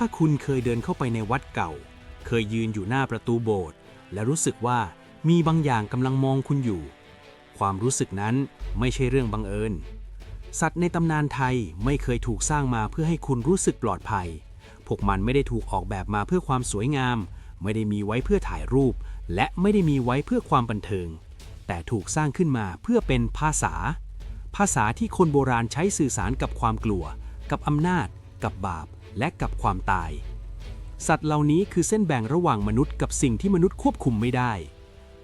ถ้าคุณเคยเดินเข้าไปในวัดเก่า เคยยืนอยู่หน้าประตูโบสถ์และรู้สึกว่ามีบางอย่างกำลังมองคุณอยู่ ความรู้สึกนั้นไม่ใช่เรื่องบังเอิญ สัตว์ในตำนานไทยไม่เคยถูกสร้างมาเพื่อให้คุณรู้สึกปลอดภัย พวกมันไม่ได้ถูกออกแบบมาเพื่อความสวยงาม ไม่ได้มีไว้เพื่อถ่ายรูป และไม่ได้มีไว้เพื่อความบันเทิง แต่ถูกสร้างขึ้นมาเพื่อเป็นภาษา ภาษาที่คนโบราณใช้สื่อสารกับความกลัว กับอำนาจ กับบาป และกับความตาย สัตว์เหล่านี้คือเส้นแบ่งระหว่างมนุษย์กับสิ่งที่มนุษย์ควบคุมไม่ได้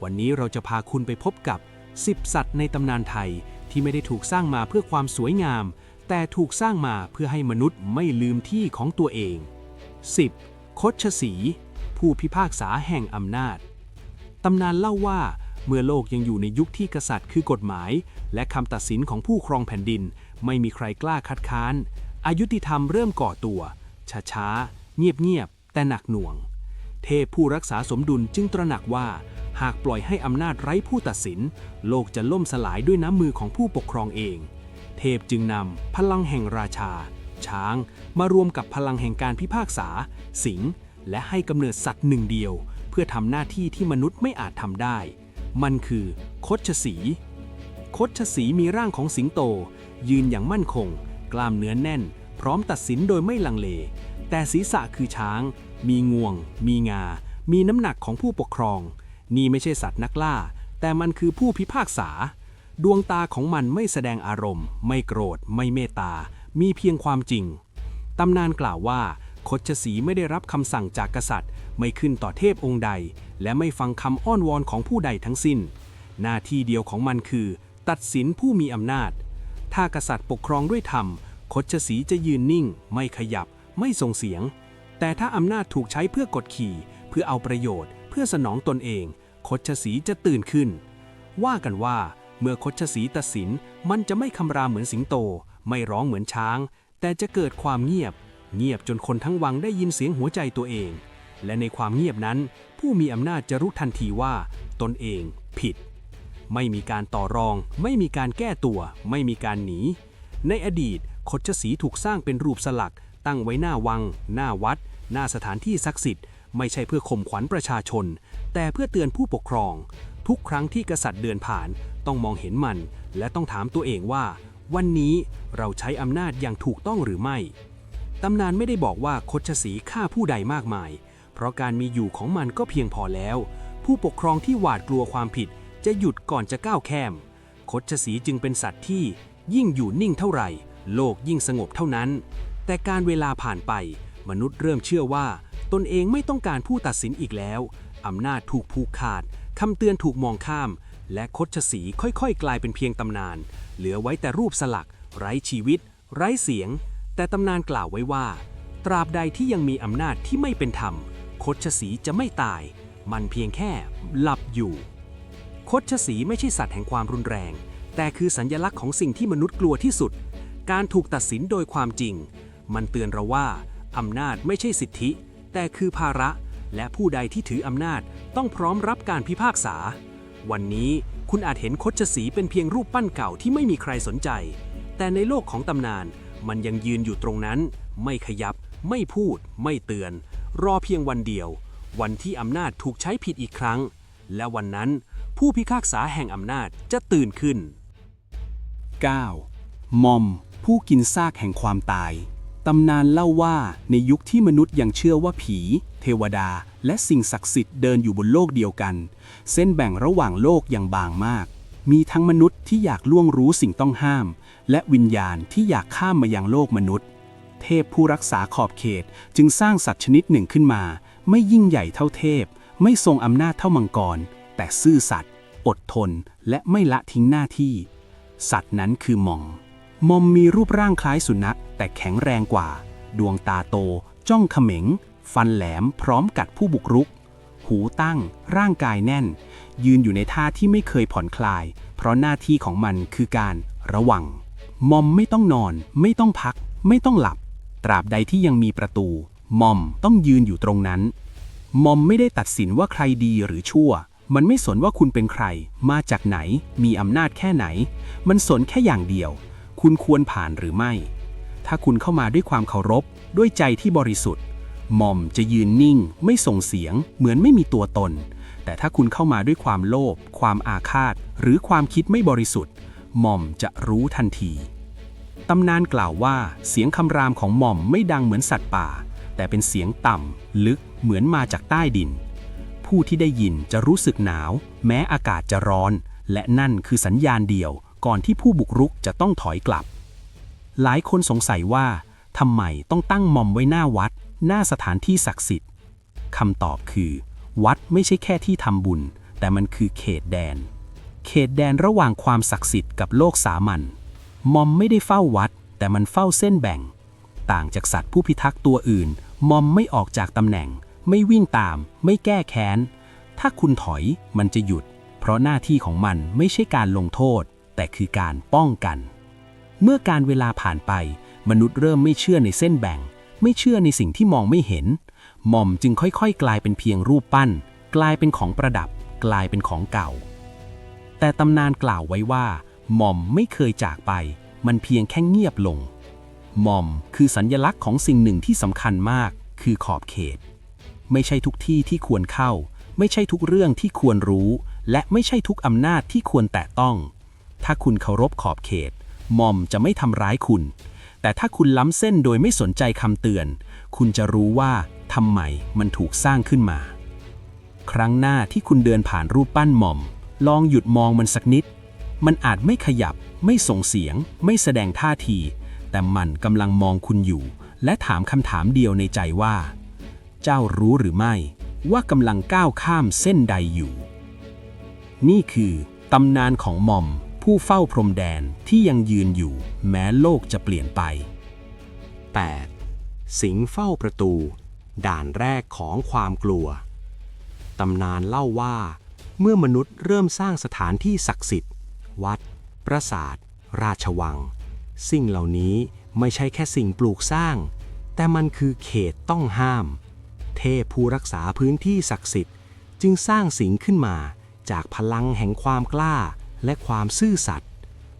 วันนี้เราจะพาคุณไปพบกับ 10 สัตว์ในตำนานไทยที่ไม่ได้ถูกสร้างมาเพื่อความสวยงาม แต่ถูกสร้างมาเพื่อให้มนุษย์ไม่ลืมที่ของตัวเอง 10. คดชสี ผู้พิพากษาแห่งอำนาจ ตำนานเล่าว่าเมื่อโลกยังอยู่ในยุคที่กษัตริย์คือกฎหมาย และคำตัดสินของผู้ครองแผ่นดิน ไม่มีใครกล้าคัดค้าน อายุติธรรมเริ่มก่อตัว ช้าๆ เงียบๆ แต่หนักหน่วง เทพผู้รักษาสมดุลจึงตระหนักว่า หากปล่อยให้อำนาจไร้ผู้ตัดสิน โลกจะล่มสลายด้วยน้ำมือของผู้ปกครองเอง เทพจึงนำพลังแห่งราชา ช้าง มารวมกับพลังแห่งการพิพากษา สิงห์และให้กำเนิดสัตว์หนึ่งเดียว เพื่อทำหน้าที่ที่มนุษย์ไม่อาจทำได้ มันคือคดชสีคดชสีมีร่างของสิงโต ยืนอย่างมั่นคง กล้ามเนื้อแน่น พร้อมตัดสินโดยไม่ลังเล แต่ศีรษะคือช้าง มีงวง มีงา มีน้ำหนักของผู้ปกครอง นี่ไม่ใช่สัตว์นักล่า แต่มันคือผู้พิพากษา ดวงตาของมันไม่แสดงอารมณ์ ไม่โกรธ ไม่เมตตา มีเพียงความจริง ตำนานกล่าวว่าคดชสีไม่ได้รับคำสั่งจากกษัตริย์ ไม่ขึ้นต่อเทพองค์ใด และไม่ฟังคำอ้อนวอนของผู้ใดทั้งสิ้น หน้าที่เดียวของมันคือ ตัดสินผู้มีอำนาจ ถ้ากษัตริย์ปกครองด้วยธรรม คดชสีจะยืนนิ่ง ไม่ขยับ ไม่ส่งเสียง แต่ถ้าอำนาจถูกใช้เพื่อกดขี่ เพื่อเอาประโยชน์ เพื่อสนองตนเอง คดชสีจะตื่นขึ้น ว่ากันว่า เมื่อคดชสีตัดสิน มันจะไม่คำรามเหมือนสิงโต ไม่ร้องเหมือนช้าง แต่จะเกิดความเงียบ เงียบจนคนทั้งวังได้ยินเสียงหัวใจตัวเอง และในความเงียบนั้น ผู้มีอำนาจจะรู้ทันทีว่า ตนเองผิด ไม่มีการต่อรอง ไม่มีการแก้ตัว ไม่มีการหนี ในอดีตคดชสีถูกสร้างเป็นรูปสลัก ตั้งไว้หน้าวัง หน้าวัด หน้าสถานที่ศักดิ์สิทธิ์ ไม่ใช่เพื่อข่มขวัญประชาชน แต่เพื่อเตือนผู้ปกครอง ทุกครั้งที่กษัตริย์เดินผ่าน ต้องมองเห็นมัน และต้องถามตัวเองว่า วันนี้เราใช้อำนาจอย่างถูกต้องหรือไม่ตำนานไม่ได้บอกว่าคดชสีฆ่าผู้ใดมากมาย เพราะการมีอยู่ของมันก็เพียงพอแล้ว ผู้ปกครองที่หวาดกลัวความผิด จะหยุดก่อนจะก้าวแคมคดชสีจึงเป็นสัตว์ที่ยิ่งอยู่นิ่งเท่าไหร่ โลกยิ่งสงบเท่านั้น แต่การเวลาผ่านไป มนุษย์เริ่มเชื่อว่า ตนเองไม่ต้องการผู้ตัดสินอีกแล้ว อำนาจถูกผูกขาดคำเตือนถูกมองข้าม และคดชสีค่อยๆ กลายเป็นเพียงตำนาน เหลือไว้แต่รูปสลัก ไร้ชีวิต ไร้เสียง แต่ตำนานกล่าวไว้ว่า ตราบใดที่ยังมีอำนาจที่ไม่เป็นธรรมคดชสีจะไม่ตาย มันเพียงแค่หลับอยู่ คดชสีไม่ใช่สัตว์แห่งความรุนแรง แต่คือสัญญลักษณ์ของสิ่งที่มนุษย์กลัวที่สุด การถูกตัดสินโดยความจริง มันเตือนเราว่า อำนาจไม่ใช่สิทธิ แต่คือภาระ และผู้ใดที่ถืออำนาจต้องพร้อมรับการพิพากษา วันนี้คุณอาจเห็นคดชสีเป็นเพียงรูปปั้นเก่าที่ไม่มีใครสนใจ แต่ในโลกของตำนาน มันยังยืนอยู่ตรงนั้น ไม่ขยับ ไม่พูด ไม่เตือน รอเพียงวันเดียว วันที่อำนาจถูกใช้ผิดอีกครั้ง และวันนั้น ผู้พิพากษาแห่งอำนาจจะตื่นขึ้น 9. มอม ผู้กินซากแห่งความตาย ตำนานเล่าว่าในยุคที่มนุษย์ยังเชื่อว่าผี เทวดา และสิ่งศักดิ์สิทธิ์เดินอยู่บนโลกเดียวกัน เส้นแบ่งระหว่างโลกยังบางมาก มีทั้งมนุษย์ที่อยากล่วงรู้สิ่งต้องห้าม และวิญญาณที่อยากข้ามมายังโลกมนุษย์ เทพผู้รักษาขอบเขตจึงสร้างสัตว์ชนิดหนึ่งขึ้นมา ไม่ยิ่งใหญ่เท่าเทพ ไม่ทรงอำนาจเท่ามังกร แต่ซื่อสัตย์อดทนและไม่ละทิ้งหน้าที่ สัตว์นั้นคือมอม มอมมีรูปร่างคล้ายสุนัข แต่แข็งแรงกว่า ดวงตาโต จ้องเขม็ง ฟันแหลมพร้อมกัดผู้บุกรุก หูตั้ง ร่างกายแน่น ยืนอยู่ในท่าที่ไม่เคยผ่อนคลาย เพราะหน้าที่ของมันคือการระวัง มอมไม่ต้องนอน ไม่ต้องพัก ไม่ต้องหลับ ตราบใดที่ยังมีประตู มอมต้องยืนอยู่ตรงนั้น มอมไม่ได้ตัดสินว่าใครดีหรือชั่ว มันไม่สนว่าคุณเป็นใคร มาจากไหน มีอำนาจแค่ไหน มันสนแค่อย่างเดียว คุณควรผ่านหรือไม่ ถ้าคุณเข้ามาด้วยความเคารพ ด้วยใจที่บริสุทธิ์ หม่อมจะยืนนิ่ง ไม่ส่งเสียง เหมือนไม่มีตัวตน แต่ถ้าคุณเข้ามาด้วยความโลภ ความอาฆาต หรือความคิดไม่บริสุทธิ์ หม่อมจะรู้ทันที ตำนานกล่าวว่าเสียงคำรามของหม่อมไม่ดังเหมือนสัตว์ป่า แต่เป็นเสียงต่ำลึก เหมือนมาจากใต้ดิน ผู้ที่ได้ยินจะรู้สึกหนาว แม้อากาศจะร้อน และนั่นคือสัญญาณเดียวก่อนที่ผู้บุกรุกจะต้องถอยกลับ หลายคนสงสัยว่าทำไมต้องตั้งมอมไว้หน้าวัด หน้าสถานที่ศักดิ์สิทธิ์คำตอบคือ วัดไม่ใช่แค่ที่ทำบุญ แต่มันคือเขตแดน เขตแดนระหว่างความศักดิ์สิทธิ์กับโลกสามัญมอมไม่ได้เฝ้าวัด แต่มันเฝ้าเส้นแบ่ง ต่างจากสัตว์ผู้พิทักษ์ตัวอื่น มอมไม่ออกจากตำแหน่ง ไม่วิ่งตาม ไม่แก้แค้น ถ้าคุณถอยมันจะหยุด เพราะหน้าที่ของมันไม่ใช่การลงโทษ แต่คือการป้องกัน เมื่อการเวลาผ่านไป มนุษย์เริ่มไม่เชื่อในเส้นแบ่ง ไม่เชื่อในสิ่งที่มองไม่เห็น หม่อมจึงค่อยๆ กลายเป็นเพียงรูปปั้น กลายเป็นของประดับ กลายเป็นของเก่า แต่ตำนานกล่าวไว้ว่า หม่อมไม่เคยจากไป มันเพียงแค่เงียบลงหม่อมคือสัญญลักษณ์ของสิ่งหนึ่งที่สำคัญมาก คือขอบเขต ไม่ใช่ทุกที่ที่ควรเข้า ไม่ใช่ทุกเรื่องที่ควรรู้ และไม่ใช่ทุกอำนาจที่ควรแตะต้อง ถ้าคุณเคารพขอบเขตมอมจะไม่ทำร้ายคุณ แต่ถ้าคุณล้ำเส้นโดยไม่สนใจคำเตือน คุณจะรู้ว่าทำไมมันถูกสร้างขึ้นมา ครั้งหน้าที่คุณเดินผ่านรูปปั้นหม่อม ลองหยุดมองมันสักนิด มันอาจไม่ขยับ ไม่ส่งเสียง ไม่แสดงท่าที แต่มันกำลังมองคุณอยู่ และถามคำถามเดียวในใจว่า เจ้ารู้หรือไม่ ว่ากำลังก้าวข้ามเส้นใดอยู่ นี่คือตำนานของหม่อมผู้เฝ้าพรมแดนที่ยังยืนอยู่ แม้โลกจะเปลี่ยนไป 8. สิงเฝ้าประตู ด่านแรกของความกลัว ตำนานเล่าว่า เมื่อมนุษย์เริ่มสร้างสถานที่ศักดิ์สิทธิ์ วัด ปราสาท ราชวัง สิ่งเหล่านี้ไม่ใช่แค่สิ่งปลูกสร้าง แต่มันคือเขตต้องห้าม เทพผู้รักษาพื้นที่ศักดิ์สิทธิ์ จึงสร้างสิงห์ขึ้นมาจากพลังแห่งความกล้าและความซื่อสัตย์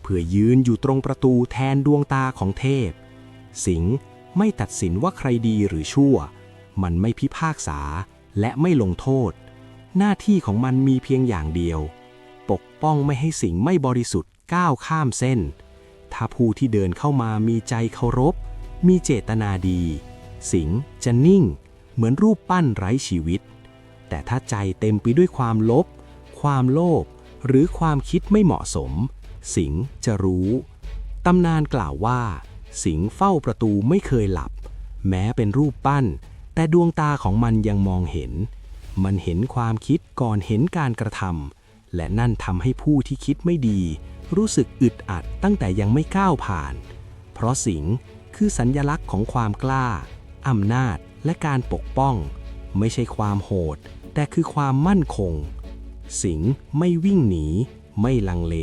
เพื่อยืนอยู่ตรงประตูแทนดวงตาของเทพ สิงไม่ตัดสินว่าใครดีหรือชั่ว มันไม่พิพากษาและไม่ลงโทษ หน้าที่ของมันมีเพียงอย่างเดียว ปกป้องไม่ให้สิงไม่บริสุทธิ์ก้าวข้ามเส้น ถ้าผู้ที่เดินเข้ามามีใจเคารพ มีเจตนาดี สิงจะนิ่ง เหมือนรูปปั้นไร้ชีวิต แต่ถ้าใจเต็มไปด้วยความลบ ความโลภหรือความคิดไม่เหมาะสม สิงจะรู้ตำนานกล่าวว่า สิงเฝ้าประตูไม่เคยหลับ แม้เป็นรูปปั้น แต่ดวงตาของมันยังมองเห็น มันเห็นความคิดก่อนเห็นการกระทำและนั่นทำให้ผู้ที่คิดไม่ดี รู้สึกอึดอัดตั้งแต่ยังไม่ก้าวผ่าน เพราะสิงคือสัญญลักษณ์ของความกล้าอำนาจ และการปกป้อง ไม่ใช่ความโหด แต่คือความมั่นคง สิงห์ไม่วิ่งหนี ไม่ลังเล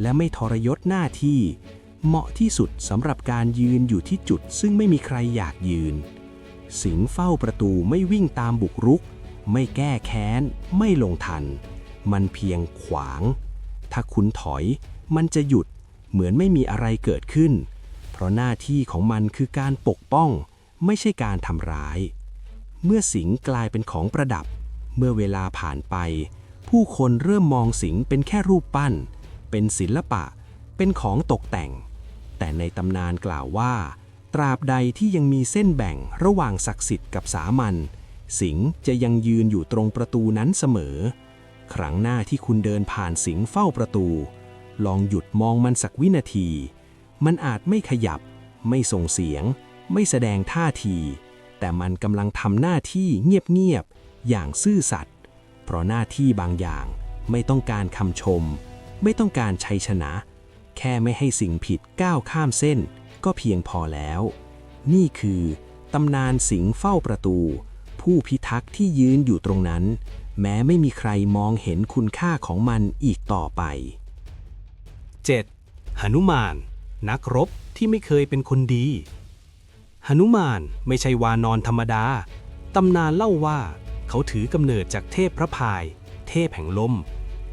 และไม่ทรยศหน้าที่ เหมาะที่สุดสำหรับการยืนอยู่ที่จุดซึ่งไม่มีใครอยากยืน สิงห์เฝ้าประตูไม่วิ่งตามบุกรุก ไม่แก้แค้น ไม่ลงทัน มันเพียงขวาง ถ้าคุณถอย มันจะหยุด เหมือนไม่มีอะไรเกิดขึ้น เพราะหน้าที่ของมันคือการปกป้อง ไม่ใช่การทำร้าย เมื่อสิงกลายเป็นของประดับ เมื่อเวลาผ่านไป ผู้คนเริ่มมองสิงเป็นแค่รูปปั้น เป็นศิลปะ เป็นของตกแต่ง แต่ในตำนานกล่าวว่า ตราบใดที่ยังมีเส้นแบ่งระหว่างศักดิ์สิทธิ์กับสามัญสิงจะยังยืนอยู่ตรงประตูนั้นเสมอ ครั้งหน้าที่คุณเดินผ่านสิงเฝ้าประตู ลองหยุดมองมันสักวินาที มันอาจไม่ขยับ ไม่ส่งเสียง ไม่แสดงท่าที แต่มันกำลังทำหน้าที่เงียบๆอย่างซื่อสัตย์เพราะหน้าที่บางอย่างไม่ต้องการคำชม ไม่ต้องการชัยชนะ แค่ไม่ให้สิ่งผิดก้าวข้ามเส้น ก็เพียงพอแล้ว นี่คือตำนานสิงห์เฝ้าประตู ผู้พิทักษ์ที่ยืนอยู่ตรงนั้น แม้ไม่มีใครมองเห็นคุณค่าของมันอีกต่อไป 7. หนุมาน นักรบที่ไม่เคยเป็นคนดี หนุมานไม่ใช่วานอนธรรมดา ตำนานเล่าว่า เขาถือกำเนิดจากเทพพระพาย เทพแห่งลม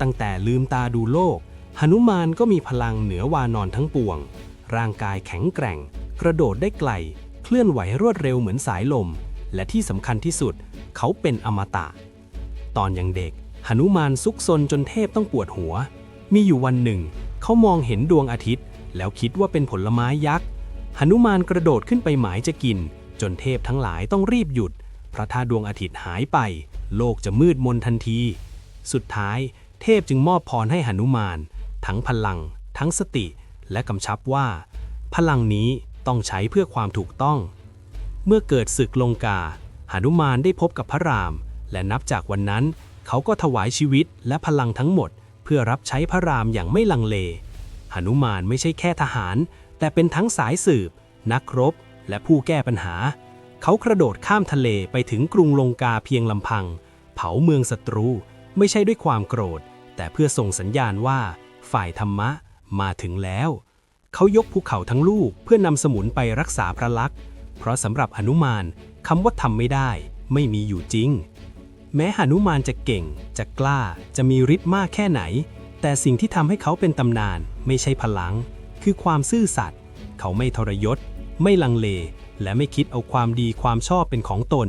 ตั้งแต่ลืมตาดูโลกหนุมานก็มีพลังเหนือวานอนทั้งปวง ร่างกายแข็งแกร่ง กระโดดได้ไกล เคลื่อนไหวรวดเร็วเหมือนสายลม และที่สำคัญที่สุด เขาเป็นอมตะ ตอนยังเด็กหนุมานซุกซนจนเทพต้องปวดหัว มีอยู่วันหนึ่ง เขามองเห็นดวงอาทิตย์ แล้วคิดว่าเป็นผลไม้ยักษ์ หนุมานกระโดดขึ้นไปหมายจะกิน จนเทพทั้งหลายต้องรีบหยุด เพราะถ้าดวงอาทิตย์หายไป โลกจะมืดมนทันที สุดท้าย เทพจึงมอบพรให้หนุมาน ทั้งพลัง ทั้งสติ และกำชับว่า พลังนี้ต้องใช้เพื่อความถูกต้อง เมื่อเกิดศึกลงกาหนุมานได้พบกับพระราม และนับจากวันนั้น เขาก็ถวายชีวิตและพลังทั้งหมด เพื่อรับใช้พระรามอย่างไม่ลังเลหนุมานไม่ใช่แค่ทหาร แต่เป็นทั้งสายสืบ นักรบ และผู้แก้ปัญหา เขากระโดดข้ามทะเลไปถึงกรุงลงกาเพียงลำพัง เผาเมืองศัตรู ไม่ใช่ด้วยความโกรธ แต่เพื่อส่งสัญญาณว่า ฝ่ายธรรมะมาถึงแล้ว เขายกภูเขาทั้งลูกเพื่อนำสมุนไปรักษาพระลักษณ์ เพราะสำหรับหนุมานคำว่าทำไม่ได้ ไม่มีอยู่จริง แม้หนุมานจะเก่ง จะกล้า จะมีฤทธิ์มากแค่ไหน แต่สิ่งที่ทำให้เขาเป็นตำนานไม่ใช่พลัง คือความซื่อสัตย์เขาไม่ทรยศ ไม่ลังเล และไม่คิดเอาความดีความชอบเป็นของตน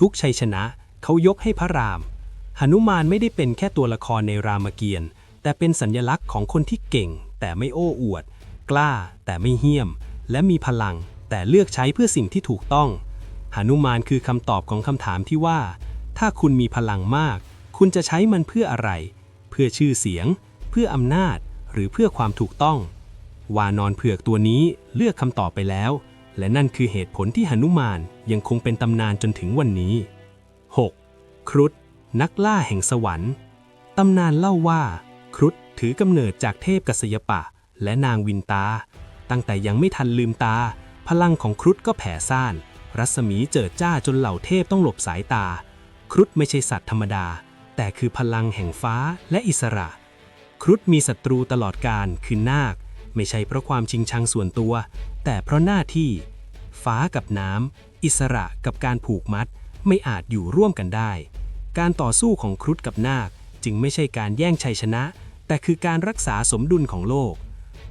ทุกชัยชนะเขายกให้พระรามหนุมานไม่ได้เป็นแค่ตัวละครในรามเกียรติ์แต่เป็นสัญญลักษณ์ของคนที่เก่ง แต่ไม่โอ้อวด กล้า แต่ไม่เหี้ยม และมีพลัง แต่เลือกใช้เพื่อสิ่งที่ถูกต้องหนุมานคือคำตอบของคำถามที่ว่า ถ้าคุณมีพลังมาก คุณจะใช้มันเพื่ออะไร เพื่อชื่อเสียง เพื่ออำนาจ หรือเพื่อความถูกต้อง วานอนเผือกตัวนี้เลือกคำตอบไปแล้ว และนั่นคือเหตุผลที่หนุมานยังคงเป็นตำนานจนถึงวันนี้ 6. ครุฑนักล่าแห่งสวรรค์ ตำนานเล่าว่า ครุฑถือกำเนิดจากเทพกษยปะ และนางวินตา ตั้งแต่ยังไม่ทันลืมตา พลังของครุฑก็แผ่ซ่าน รัศมีเจิดจ้าจนเหล่าเทพต้องหลบสายตา ครุฑไม่ใช่สัตว์ธรรมดา แต่คือพลังแห่งฟ้าและอิสระ ครุฑมีศัตรูตลอดการคือนาค ไม่ใช่เพราะความชิงชังส่วนตัว แต่เพราะหน้าที่ ฟ้ากับน้ำอิสระกับการผูกมัด ไม่อาจอยู่ร่วมกันได้ การต่อสู้ของครุฑกับนาคจึงไม่ใช่การแย่งชัยชนะ แต่คือการรักษาสมดุลของโลก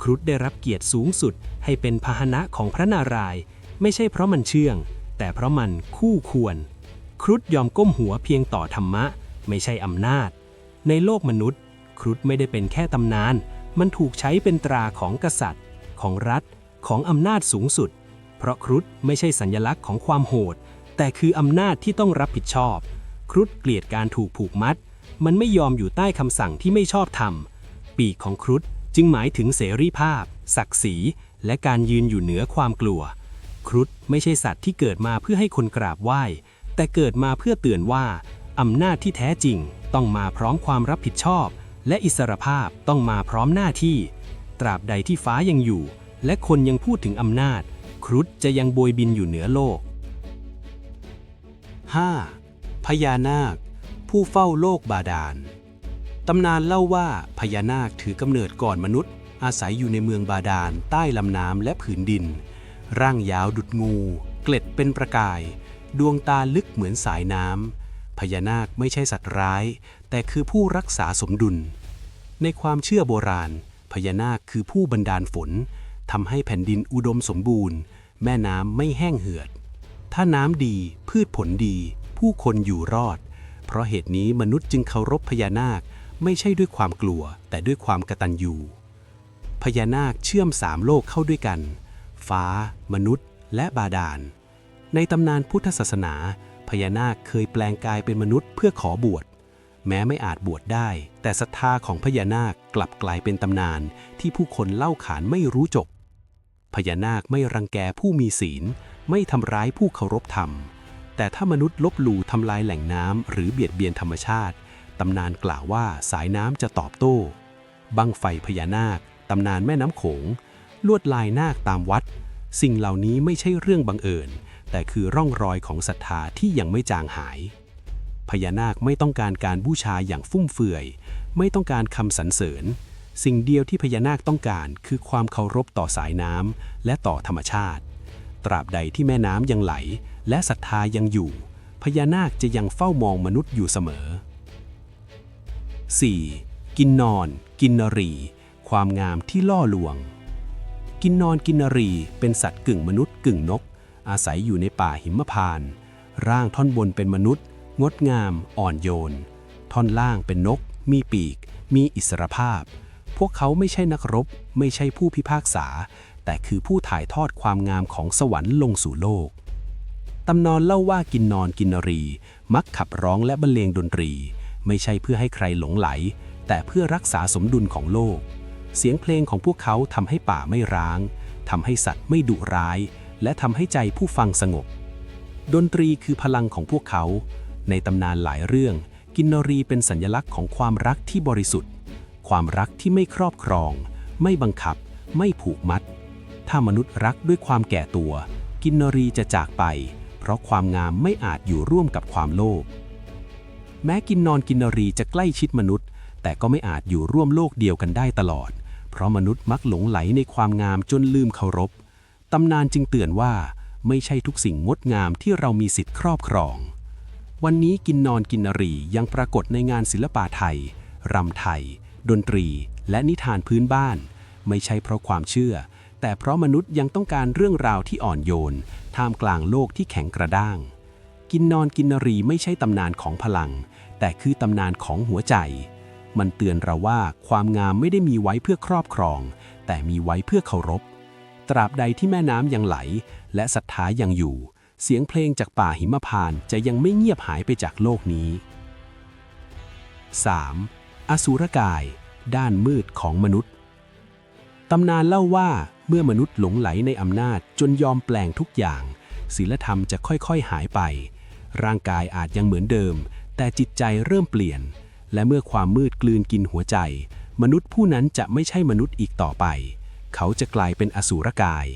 ครุฑได้รับเกียรติสูงสุด ให้เป็นพาหนะของพระนารายณ์ไม่ใช่เพราะมันเชื่อง แต่เพราะมันคู่ควร ครุฑยอมก้มหัวเพียงต่อธรรมะ ไม่ใช่อำนาจ ในโลกมนุษย์ ครุฑไม่ได้เป็นแค่ตำนาน มันถูกใช้เป็นตราของกษัตริย์ ของรัฐ ของอำนาจสูงสุด เพราะครุฑไม่ใช่สัญลักษณ์ของความโหด แต่คืออำนาจที่ต้องรับผิดชอบ ครุฑเกลียดการถูกผูกมัด มันไม่ยอมอยู่ใต้คำสั่งที่ไม่ชอบธรรม ปีกของครุฑจึงหมายถึงเสรีภาพ ศักดิ์ศรี และการยืนอยู่เหนือความกลัว ครุฑไม่ใช่สัตว์ที่เกิดมาเพื่อให้คนกราบไหว้ แต่เกิดมาเพื่อเตือนว่าอำนาจที่แท้จริงต้องมาพร้อมความรับผิดชอบ และอิสรภาพต้องมาพร้อมหน้าที่ ตราบใดที่ฟ้ายังอยู่ และคนยังพูดถึงอำนาจ ครุฑจะยังโบยบินอยู่เหนือโลก 5. พญานาค ผู้เฝ้าโลกบาดาลตำนานเล่าว่าพญานาคถือกำเนิดก่อนมนุษย์ อาศัยอยู่ในเมืองบาดาล ใต้ลำน้ำและผืนดิน ร่างยาวดุดงู เกล็ดเป็นประกาย ดวงตาลึกเหมือนสายน้ำพญานาคไม่ใช่สัตว์ร้าย แต่คือผู้รักษาสมดุล ในความเชื่อโบราณ พญานาคคือผู้บันดาลฝนทำให้แผ่นดินอุดมสมบูรณ์ แม่น้ำไม่แห้งเหือด ถ้าน้ำดีพืชผลดี ผู้คนอยู่รอด เพราะเหตุนี้มนุษย์จึงเคารพพญานาคไม่ใช่ด้วยความกลัว แต่ด้วยความกตัญญูพญานาคเชื่อมสามโลกเข้าด้วยกัน ฟ้า มนุษย์ และบาดาล ในตำนานพุทธศาสนา พญานาคเคยแปลงกายเป็นมนุษย์เพื่อขอบวช แม้ไม่อาจบวชได้ แต่ศรัทธาของพญานาคกลับกลายเป็นตำนานที่ผู้คนเล่าขานไม่รู้จบ พญานาคไม่รังแกผู้มีศีล ไม่ทำร้ายผู้เคารพธรรม แต่ถ้ามนุษย์ลบหลู่ทำลายแหล่งน้ำหรือเบียดเบียนธรรมชาติ ตำนานกล่าวว่าสายน้ำจะตอบโต้ บังไฟพญานาค ตำนานแม่น้ำโขง ลวดลายนาคตามวัด สิ่งเหล่านี้ไม่ใช่เรื่องบังเอิญ แต่คือร่องรอยของศรัทธาที่ยังไม่จางหาย พญานาคไม่ต้องการการบูชาอย่างฟุ่มเฟือย ไม่ต้องการคำสรรเสริญ สิ่งเดียวที่พญานาคต้องการคือความเคารพต่อสายน้ำและต่อธรรมชาติ ตราบใดที่แม่น้ำยังไหล และศรัทธายังอยู่ พญานาคจะยังเฝ้ามองมนุษย์อยู่เสมอ 4. กินนอน กินนรี ความงามที่ล่อลวง กินนอนกินนรี เป็นสัตว์กึ่งมนุษย์กึ่งนก อาศัยอยู่ในป่าหิมพานต์ร่างท่อนบนเป็นมนุษย์ งดงามอ่อนโยน ท่อนล่างเป็นนก มีปีก มีอิสรภาพ พวกเขาไม่ใช่นักรบ ไม่ใช่ผู้พิพากษา แต่คือผู้ถ่ายทอดความงามของสวรรค์ลงสู่โลกตำนานเล่าว่ากินนอนกินนรี มักขับร้องและบรรเลงดนตรี ไม่ใช่เพื่อให้ใครหลงไหล แต่เพื่อรักษาสมดุลของโลก เสียงเพลงของพวกเขาทำให้ป่าไม่ร้างทำให้สัตว์ไม่ดุร้าย และทำให้ใจผู้ฟังสงบ ดนตรีคือพลังของพวกเขา ในตำนานหลายเรื่อง กินนรีเป็นสัญลักษณ์ของความรักที่บริสุทธิ์ ความรักที่ไม่ครอบครอง ไม่บังคับ ไม่ผูกมัด ถ้ามนุษย์รักด้วยความแก่ตัว กินนรีจะจากไป เพราะความงามไม่อาจอยู่ร่วมกับความโลภแม้กินนอนกินนรีจะใกล้ชิดมนุษย์ แต่ก็ไม่อาจอยู่ร่วมโลกเดียวกันได้ตลอด เพราะมนุษย์มักหลงไหลในความงามจนลืมเคารพ ตำนานจึงเตือนว่า ไม่ใช่ทุกสิ่งงดงามที่เรามีสิทธิ์ครอบครอง วันนี้กินนอนกินนรียังปรากฏในงานศิลปะไทย รำไทย ดนตรี และนิทานพื้นบ้าน ไม่ใช่เพราะความเชื่อ แต่เพราะมนุษย์ยังต้องการเรื่องราวที่อ่อนโยน ท่ามกลางโลกที่แข็งกระด้าง กินนอนกินนรีไม่ใช่ตำนานของพลัง แต่คือตำนานของหัวใจ มันเตือนเราว่าความงามไม่ได้มีไว้เพื่อครอบครอง แต่มีไว้เพื่อเคารพ ตราบใดที่แม่น้ำยังไหล และศรัทธายังอยู่ เสียงเพลงจากป่าหิมพานต์จะยังไม่เงียบหายไปจากโลกนี้ 3. อสูรกาย ด้านมืดของมนุษย์ ตำนานเล่าว่าเมื่อมนุษย์หลงไหลในอำนาจจนยอมแปลงทุกอย่าง ศีลธรรมจะค่อยๆหายไป ร่างกายอาจยังเหมือนเดิม แต่จิตใจเริ่มเปลี่ยน และเมื่อความมืดกลืนกินหัวใจ มนุษย์ผู้นั้นจะไม่ใช่มนุษย์อีกต่อไป เขาจะกลายเป็นอสูรกาย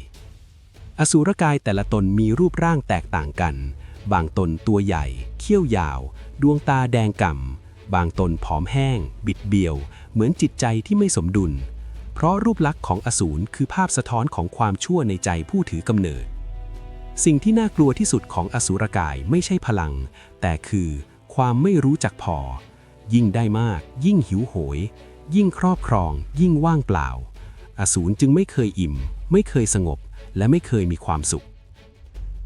อสูรกายแต่ละตนมีรูปร่างแตกต่างกัน บางตนตัวใหญ่ เขี้ยวยาว ดวงตาแดงก่ำ บางตนผอมแห้ง บิดเบี้ยว เหมือนจิตใจที่ไม่สมดุล เพราะรูปลักษณ์ของอสูรคือภาพสะท้อนของความชั่วในใจผู้ถือกำเนิด สิ่งที่น่ากลัวที่สุดของอสูรกายไม่ใช่พลัง แต่คือความไม่รู้จักพอ ยิ่งได้มาก ยิ่งหิวโหย ยิ่งครอบครอง ยิ่งว่างเปล่า อสูรจึงไม่เคยอิ่ม ไม่เคยสงบ และไม่เคยมีความสุข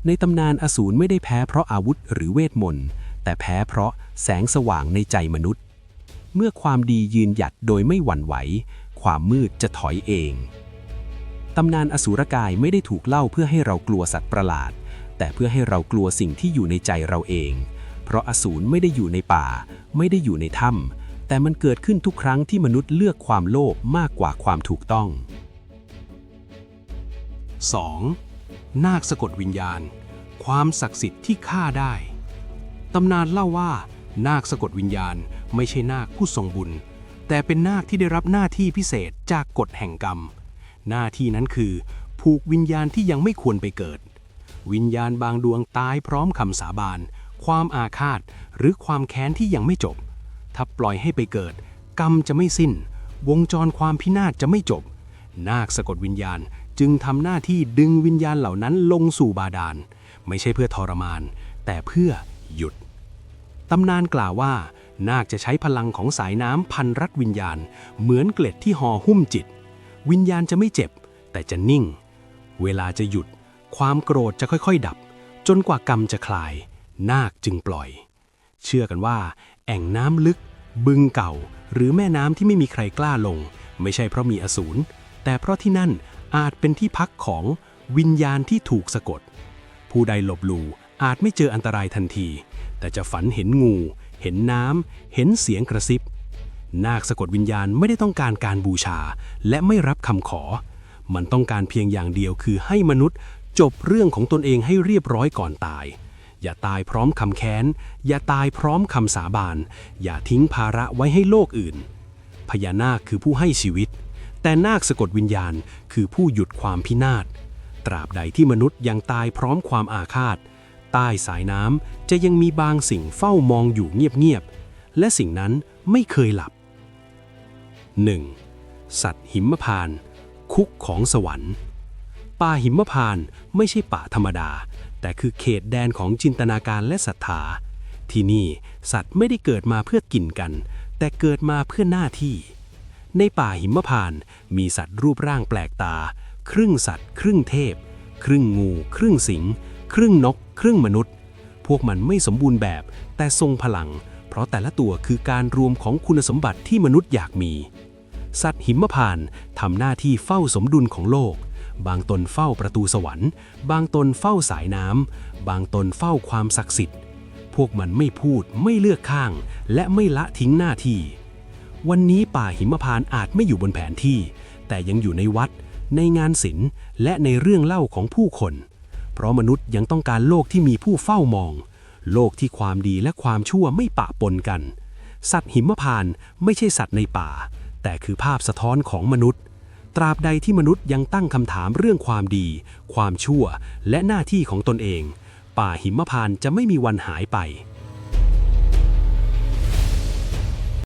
ในตำนานอสูรไม่ได้แพ้เพราะอาวุธหรือเวทมนต์ แต่แพ้เพราะแสงสว่างในใจมนุษย์ เมื่อความดียืนหยัดโดยไม่หวั่นไหว ความมืดจะถอยเอง ตำนานอสูรกายไม่ได้ถูกเล่าเพื่อให้เรากลัวสัตว์ประหลาด แต่เพื่อให้เรากลัวสิ่งที่อยู่ในใจเราเอง เพราะอสูรไม่ได้อยู่ในป่า ไม่ได้อยู่ในถ้ำแต่มันเกิดขึ้นทุกครั้งที่มนุษย์เลือกความโลภมากกว่าความถูกต้อง 2. นาคสะกดวิญญาณ ความศักดิ์สิทธิ์ที่ฆ่าได้ ตำนานเล่าว่า นาคสะกดวิญญาณไม่ใช่นาคผู้ทรงบุญ แต่เป็นนาคที่ได้รับหน้าที่พิเศษจากกฎแห่งกรรม หน้าที่นั้นคือ ผูกวิญญาณที่ยังไม่ควรไปเกิด วิญญาณบางดวงตายพร้อมคำสาบาน ความอาฆาต หรือความแค้นที่ยังไม่จบ ถ้าปล่อยให้ไปเกิด กรรมจะไม่สิ้น วงจรความพินาศจะไม่จบ นาคสะกดวิญญาณ จึงทำหน้าที่ดึงวิญญาณเหล่านั้นลงสู่บาดาล ไม่ใช่เพื่อทรมาน แต่เพื่อหยุด ตำนานกล่าวว่า นาคจะใช้พลังของสายน้ำพันรัดวิญญาณ เหมือนเกล็ดที่ห่อหุ้มจิต วิญญาณจะไม่เจ็บ แต่จะนิ่ง เวลาจะหยุด ความโกรธจะค่อยๆ ดับ จนกว่ากรรมจะคลาย นาคจึงปล่อย เชื่อกันว่า แอ่งน้ำลึก บึงเก่า หรือแม่น้ำที่ไม่มีใครกล้าลง ไม่ใช่เพราะมีอสูรแต่เพราะที่นั่น อาจเป็นที่พักของวิญญาณที่ถูกสะกด ผู้ใดหลบหลู่อาจไม่เจออันตรายทันที แต่จะฝันเห็นงู เห็นน้ำ เห็นเสียงกระซิบ นาคสะกดวิญญาณไม่ได้ต้องการการบูชา และไม่รับคำขอ มันต้องการเพียงอย่างเดียวคือให้มนุษย์จบเรื่องของตนเองให้เรียบร้อยก่อนตาย อย่าตายพร้อมคำแค้น อย่าตายพร้อมคำสาบาน อย่าทิ้งภาระไว้ให้โลกอื่น พญานาคคือผู้ให้ชีวิต แต่นาคสะกดวิญญาณคือผู้หยุดความพินาศ ตราบใดที่มนุษย์ยังตายพร้อมความอาฆาต ใต้สายน้ำจะยังมีบางสิ่งเฝ้ามองอยู่เงียบๆ และสิ่งนั้นไม่เคยหลับ 1. สัตว์หิมพาน คุกของสวรรค์ ป่าหิมพานไม่ใช่ป่าธรรมดา แต่คือเขตแดนของจินตนาการและศรัทธา ที่นี่สัตว์ไม่ได้เกิดมาเพื่อกินกัน แต่เกิดมาเพื่อหน้าที่ ในป่าหิมพานต์มีสัตว์รูปร่างแปลกตา ครึ่งสัตว์ ครึ่งเทพ ครึ่งงู ครึ่งสิง ครึ่งนก ครึ่งมนุษย์ พวกมันไม่สมบูรณ์แบบ แต่ทรงพลัง เพราะแต่ละตัวคือการรวมของคุณสมบัติที่มนุษย์อยากมี สัตว์หิมพานต์ทำหน้าที่เฝ้าสมดุลของโลก บางตนเฝ้าประตูสวรรค์ บางตนเฝ้าสายน้ำบางตนเฝ้าความศักดิ์สิทธิ์ พวกมันไม่พูดไม่เลือกข้าง และไม่ละทิ้งหน้าที่ วันนี้ป่าหิมพานอาจไม่อยู่บนแผนที่ แต่ยังอยู่ในวัด ในงานศิลป์และในเรื่องเล่าของผู้คน เพราะมนุษย์ยังต้องการโลกที่มีผู้เฝ้ามอง โลกที่ความดีและความชั่วไม่ปะปนกัน สัตว์หิมพานไม่ใช่สัตว์ในป่า แต่คือภาพสะท้อนของมนุษย์ ตราบใดที่มนุษย์ยังตั้งคำถามเรื่องความดี ความชั่ว และหน้าที่ของตนเอง ป่าหิมพานจะไม่มีวันหายไป